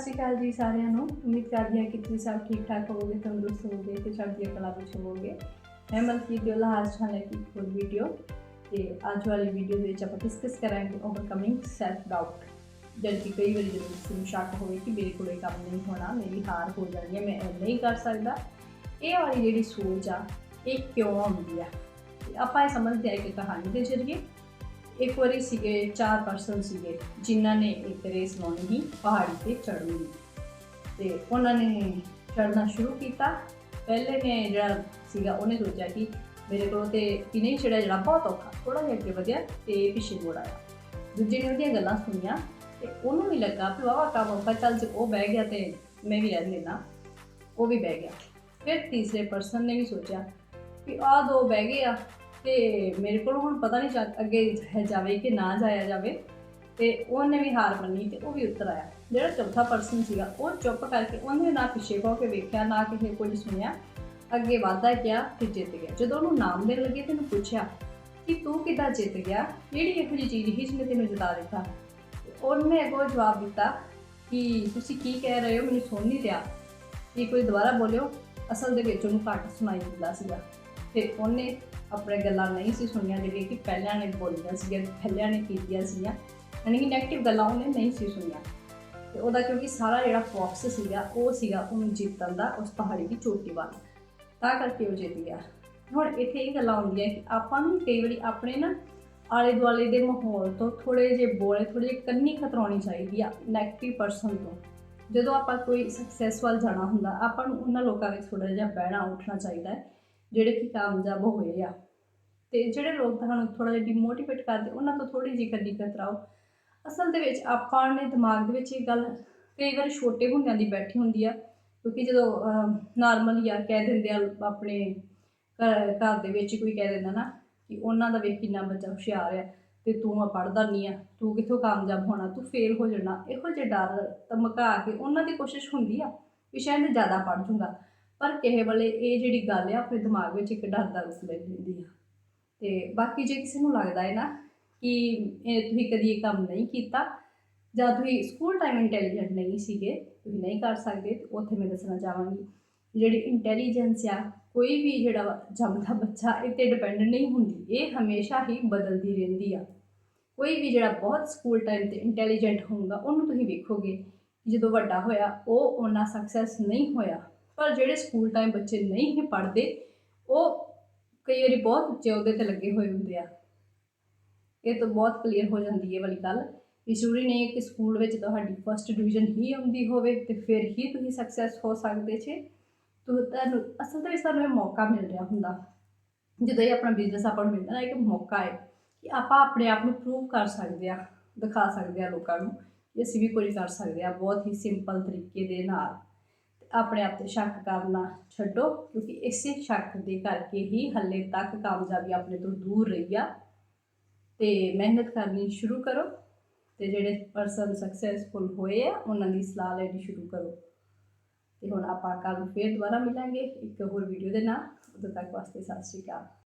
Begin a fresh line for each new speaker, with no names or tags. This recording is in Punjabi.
ਸ਼੍ਰੀ ਅਕਾਲ ਜੀ ਸਾਰਿਆਂ ਨੂੰ। ਉਮੀਦ ਕਰਦੀ ਹਾਂ ਕਿ ਤੁਸੀਂ ਸਭ ਠੀਕ ਠਾਕ ਹੋਵੋਗੇ, ਤੰਦਰੁਸਤ ਹੋਵੋਗੇ ਤੇ ਚੜ੍ਹਦੀ ਕਲਾ ਵਿੱਚ ਹੋਵੋਗੇ। ਮੈਂ ਮਲਕੀਤ ਦਿਓਲਾ ਹਾਜ਼ਰ ਹਾਂ ਲੈ ਕੇ ਇੱਕ ਹੋਰ ਵੀਡੀਓ ਤੇ ਅੱਜ ਵਾਲੀ ਵੀਡੀਓ ਦੇ ਵਿੱਚ ਆਪਾਂ ਡਿਸਕਸ ਕਰਾਂਗੇ ਓਵਰਕਮਿੰਗ ਸੈਲਫ ਡਾਊਟ ਜਦ ਕਿ ਕਈ ਵਾਰੀ ਜਦੋਂ ਕਿਸੇ ਨੂੰ ਸ਼ੱਕ ਹੋਵੇ ਕਿ ਮੇਰੇ ਕੋਲ ਇਹ ਕੰਮ ਨਹੀਂ ਹੋਣਾ, ਮੇਰੀ ਹਾਰ ਹੋ ਜਾਣੀ ਹੈ, ਮੈਂ ਇਹ ਨਹੀਂ ਕਰ ਸਕਦਾ, ਇਹ ਵਾਲੀ ਜਿਹੜੀ ਸੋਚ ਆ, ਇਹ ਕਿਉਂ ਆਉਂਦੀ ਆ? ਆਪਾਂ ਇਹ ਸਮਝਦੇ ਹਾਂ ਕਿ ਕਹਾਣੀ ਦੇ ਜ਼ਰੀਏ। ਇੱਕ ਵਾਰੀ ਸੀਗੇ, ਚਾਰ ਪਰਸਨ ਸੀਗੇ, ਜਿਨ੍ਹਾਂ ਨੇ ਇੱਕ ਰੇਸ ਲਾਉਣੀ ਸੀ ਪਹਾੜੀ ਤੇ ਚੜ੍ਹਨੀ ਤੇ ਉਹਨਾਂ ਨੇ ਚੜ੍ਹਨਾ ਸ਼ੁਰੂ ਕੀਤਾ। ਪਹਿਲੇ ਨੇ ਜਿਹੜਾ ਸੀਗਾ, ਉਹਨੇ ਸੋਚਿਆ ਕਿ ਮੇਰੇ ਕੋਲ ਤੇ ਕਿ ਨਹੀਂ ਚੜਿਆ ਜਿਹੜਾ ਬਹੁਤ ਔਖਾ ਥੋੜਾ ਜਿਹਾ ਅੱਗੇ ਵਧਿਆ ਤੇ ਪਿੱਛੇ ਮੁੜ ਆਇਆ। ਦੂਜੇ ਨੇ ਉਹਦੀਆਂ ਗੱਲਾਂ ਸੁਣੀਆਂ ਤੇ ਉਹਨੂੰ ਵੀ ਲੱਗਾ ਕਿ ਵਾਵਾ ਕੰਮ ਔਖਾ, ਚੱਲ ਜੇ ਉਹ ਬਹਿ ਗਿਆ ਤੇ ਮੈਂ ਵੀ ਰਹਿ ਲੈਣਾ ਉਹ ਵੀ ਬਹਿ ਗਿਆ। ਫਿਰ ਤੀਸਰੇ ਪਰਸਨ ਨੇ ਵੀ ਸੋਚਿਆ ਕਿ ਆਹ ਦੋ ਬਹਿ ਗਏ ਆ ਤੇ ਮੇਰੇ ਕੋਲ ਹੁਣ ਪਤਾ ਨਹੀਂ ਚੱਲ ਅੱਗੇ ਜਾ- ਜਾਵੇ ਕਿ ਨਾ ਜਾਇਆ ਜਾਵੇ। ਤੇ ਉਹਨੇ ਵੀ ਹਾਰ ਮੰਨੀ ਤੇ ਉਹ ਵੀ ਉਤਰ ਆਇਆ। ਜਿਹੜਾ ਚੌਥਾ ਪਰਸਨ ਸੀਗਾ, ਉਹ ਚੁੱਪ ਕਰਕੇ ਉਹਨੇ ਨਾ ਪਿੱਛੇ ਕੋ ਕੇ ਵੇਖਿਆ, ਨਾ ਕਿਸੇ ਕੁਝ ਸੁਣਿਆ। ਅੱਗੇ ਵਾਧਾ ਗਿਆ ਤੇ ਜਿੱਤ ਗਿਆ। ਜਦੋਂ ਉਹਨੂੰ ਨਾਮ ਦੇਣ ਲੱਗੇ ਤੇ ਉਹਨੂੰ ਪੁੱਛਿਆ ਕਿ ਤੂੰ ਕਿੱਦਾਂ ਜਿੱਤ ਗਿਆ? ਕਿਹੜੀ ਇਹੋ ਜਿਹੀ ਚੀਜ਼ ਸੀ ਜਿਹਨੇ ਤੈਨੂੰ ਜਿਤਾ ਦਿੱਤਾ? ਉਹਨੇ ਅੱਗੋਂ ਜਵਾਬ ਦਿੱਤਾ ਕਿ ਤੁਸੀਂ ਕੀ ਕਹਿ ਰਹੇ ਹੋ? ਮੈਨੂੰ ਸੁਣ ਨਹੀਂ ਰਿਹਾ। ਕਿ ਕੋਈ ਦੁਬਾਰਾ ਬੋਲਿਓ। ਅਸਲ ਦੇ ਵਿੱਚ ਉਹਨੂੰ ਘੱਟ ਸੁਣਾਈ ਦਿੰਦਾ ਸੀਗਾ। ਤੇ ਉਹਨੇ ਆਪਣੇ ਗੱਲਾਂ ਨਹੀਂ ਸੀ ਸੁਣੀਆਂ ਜਿਹੜੀਆਂ ਕਿ ਪਹਿਲਿਆਂ ਨੇ ਬੋਲੀਆਂ ਸੀਗੀਆਂ, ਪਹਿਲਿਆਂ ਨੇ ਕੀਤੀਆਂ ਸੀਗੀਆਂ। ਯਾਨੀ ਕਿ ਨੈਗੇਟਿਵ ਗੱਲਾਂ ਉਹਨੇ ਨਹੀਂ ਸੀ ਸੁਣੀਆਂ। ਤੇ ਉਹਦਾ ਕਿਉਂਕਿ ਸਾਰਾ ਜਿਹੜਾ ਫੋਕਸ ਸੀਗਾ, ਉਹ ਸੀਗਾ ਉਹਨੂੰ ਜਿੱਤਣ ਦਾ ਉਸ ਪਹਾੜੀ ਦੀ ਚੋਟੀ ਵੱਲ। ਤਾਂ ਕਰਕੇ ਉਹ ਜਿੱਤ ਗਿਆ। ਹੁਣ ਇੱਥੇ ਇਹ ਗੱਲਾਂ ਆਉਂਦੀਆਂ ਕਿ ਆਪਾਂ ਨੂੰ ਕਈ ਵਾਰੀ ਆਪਣੇ ਨਾ ਆਲੇ ਦੁਆਲੇ ਦੇ ਮਾਹੌਲ ਤੋਂ ਥੋੜੇ ਜਿਹੇ ਬੋਲੇ ਥੋੜੇ ਜਿਹੇ ਕੰਨੀ ਖਤਰਾਉਣੀ ਚਾਹੀਦੀ ਆ ਨੈਗੇਟਿਵ ਪਰਸਨ ਤੋਂ। ਜਦੋਂ ਆਪਾਂ ਕੋਈ ਸਕਸੈਸ ਵੱਲ ਜਾਣਾ ਹੁੰਦਾ, ਆਪਾਂ ਨੂੰ ਉਹਨਾਂ ਲੋਕਾਂ ਵਿੱਚ ਥੋੜਾ ਜਿਹਾ ਬਹਿਣਾ ਉੱਠਣਾ ਚਾਹੀਦਾ ਹੈ। ਜਿਹੜੇ ਕਿ ਕਾਮਯਾਬ ਹੋਏ ਆ। ਤੇ ਜਿਹੜੇ ਲੋਕ ਤੁਹਾਨੂੰ ਥੋੜਾ ਜਿਹਾ ਡਿਮੋਟੀਵੇਟ ਕਰਦੇ, ਉਹਨਾਂ ਤੋਂ ਥੋੜੀ ਜਿਹੀ ਕੰਨੀ ਕਤਰਾਓ। ਅਸਲ ਦੇ ਵਿੱਚ ਆਪਾਂ ਨੇ ਦਿਮਾਗ ਦੇ ਵਿੱਚ ਇਹ ਗੱਲ ਕਈ ਵਾਰ ਛੋਟੇ ਹੁੰਦਿਆਂ ਦੀ ਬੈਠੀ ਹੁੰਦੀ ਆ, ਕਿਉਂਕਿ ਜਦੋਂ ਨਾਰਮਲੀ ਆ ਕਹਿ ਦਿੰਦੇ ਆ ਆਪਣੇ ਘਰ ਘਰ ਦੇ ਵਿੱਚ ਕੋਈ ਕਹਿ ਦਿੰਦਾ ਨਾ ਕਿ ਉਹਨਾਂ ਦਾ ਵੇਖ ਕਿੰਨਾ ਬੱਚਾ ਹੁਸ਼ਿਆਰ ਆ, ਤੇ ਤੂੰ ਆ ਪੜ੍ਹਦਾ ਨਹੀਂ ਆ, ਤੂੰ ਕਿੱਥੋਂ ਕਾਮਯਾਬ ਹੋਣਾ, ਤੂੰ ਫੇਲ ਹੋ ਜਾਣਾ, ਇਹੋ ਜਿਹੇ ਡਰ ਧਮਕਾ ਕੇ ਉਹਨਾਂ ਦੀ ਕੋਸ਼ਿਸ਼ ਹੁੰਦੀ ਆ ਵੀ ਸ਼ਾਇਦ ਜ਼ਿਆਦਾ ਪੜ੍ਹ ਜੂੰਗਾ। ਪਰ ਕਿਸੇ ਵੇਲੇ ਇਹ ਜਿਹੜੀ ਗੱਲ ਆ, ਆਪਣੇ ਦਿਮਾਗ ਵਿੱਚ ਇੱਕ ਡਰ ਦਾ ਰੂਪ ਲੈ ਲੈਂਦੀ ਆ। ਤੇ ਬਾਕੀ ਜੇ ਕਿਸੇ ਨੂੰ ਲੱਗਦਾ ਹੈ ਨਾ ਕਿ ਇਹ ਤੁਸੀਂ ਕਦੀ ਇਹ ਕੰਮ ਨਹੀਂ ਕੀਤਾ, ਜਾਂ ਤੁਸੀਂ ਸਕੂਲ ਟਾਈਮ ਇੰਟੈਲੀਜੈਂਟ ਨਹੀਂ ਸੀਗੇ, ਤੁਸੀਂ ਨਹੀਂ ਕਰ ਸਕਦੇ, ਤੇ ਉੱਥੇ ਮੈਂ ਦੱਸਣਾ ਚਾਹਾਂਗੀ ਜਿਹੜੀ ਇੰਟੈਲੀਜੈਂਸ ਆ, ਕੋਈ ਵੀ ਜਿਹੜਾ ਵਾ ਜੰਮਦਾ ਬੱਚਾ, ਇਹ ਤੇ ਡਿਪੈਂਡ ਨਹੀਂ ਹੁੰਦੀ, ਇਹ ਹਮੇਸ਼ਾ ਹੀ ਬਦਲਦੀ ਰਹਿੰਦੀ ਆ। ਕੋਈ ਵੀ ਜਿਹੜਾ ਬਹੁਤ ਸਕੂਲ ਟਾਈਮ ਤੇ ਇੰਟੈਲੀਜੈਂਟ ਹੋਊਗਾ, ਉਹਨੂੰ ਤੁਸੀਂ ਵੇਖੋਗੇ ਜਦੋਂ ਵੱਡਾ ਹੋਇਆ, ਉਹ ਉਹਨਾਂ ਸਕਸੈਸ ਨਹੀਂ ਹੋਇਆ। ਪਰ ਜਿਹੜੇ ਸਕੂਲ ਟਾਈਮ ਬੱਚੇ ਨਹੀਂ ਪੜ੍ਹਦੇ, ਉਹ ਕਈ ਵਾਰੀ ਬਹੁਤ ਉੱਚੇ ਉਹਦੇ ਤੇ ਲੱਗੇ ਹੋਏ ਹੁੰਦੇ ਆ। ਇਹ ਤਾਂ ਬਹੁਤ ਕਲੀਅਰ ਹੋ ਜਾਂਦੀ ਹੈ ਵਾਲੀ ਗੱਲ ਕਿ ਜ਼ਰੂਰੀ ਨਹੀਂ ਹੈ ਕਿ ਸਕੂਲ ਵਿੱਚ ਤੁਹਾਡੀ ਫਸਟ ਡਿਵੀਜ਼ਨ ਹੀ ਆਉਂਦੀ ਹੋਵੇ ਤੇ ਫਿਰ ਹੀ ਤੁਸੀਂ ਸਕਸੈਸ ਹੋ ਸਕਦੇ ਛੇ ਤੁਹਾਨੂੰ ਅਸਲ ਦੇ ਵਿੱਚ ਸਾਨੂੰ ਇਹ ਮੌਕਾ ਮਿਲ ਰਿਹਾ ਹੁੰਦਾ। ਜਦੋਂ ਇਹ ਆਪਣਾ ਬਿਜ਼ਨਸ ਆਪਾਂ ਨੂੰ ਮਿਲਦਾ ਨਾ, ਇੱਕ ਮੌਕਾ ਹੈ ਕਿ ਆਪਾਂ ਆਪਣੇ ਆਪ ਨੂੰ ਪ੍ਰੂਵ ਕਰ ਸਕਦੇ ਆ ਦਿਖਾ ਸਕਦੇ ਆ ਲੋਕਾਂ ਨੂੰ ਕਿ ਅਸੀਂ ਵੀ ਕੁਝ ਕਰ ਸਕਦੇ ਆ ਬਹੁਤ ਹੀ ਸਿੰਪਲ ਤਰੀਕੇ ਦੇ ਨਾਲ। ਆਪਣੇ ਆਪ ਤੇ ਸ਼ੱਕ ਕਰਨਾ ਛੱਡੋ, ਕਿਉਂਕਿ ਇਸੇ ਸ਼ੱਕ ਦੇ ਕਰਕੇ ਹੀ ਹੱਲੇ ਤੱਕ ਕਾਮਯਾਬੀ ਆਪਣੇ ਤੋਂ ਦੂਰ ਰਹੀ ਆ। ਤੇ ਮਿਹਨਤ ਕਰਨੀ ਸ਼ੁਰੂ ਕਰੋ ਤੇ ਜਿਹੜੇ ਪਰਸਨ ਸਕਸੈਸਫੁਲ ਹੋਏ ਆ, ਉਹਨਾਂ ਦੀ ਸਲਾਹ ਲੈਣੀ ਸ਼ੁਰੂ ਕਰੋ। ਤੇ ਹੁਣ ਆਪਾਂ ਕੱਲ ਫੇਰ ਦੁਬਾਰਾ ਮਿਲਾਂਗੇ। ਇੱਕ ਹੋਰ ਵੀਡੀਓ ਦੇ ਨਾਲ, ਉਦੋਂ ਤੱਕ ਵਾਸਤੇ ਸਤਿ ਸ਼੍ਰੀ ਅਕਾਲ।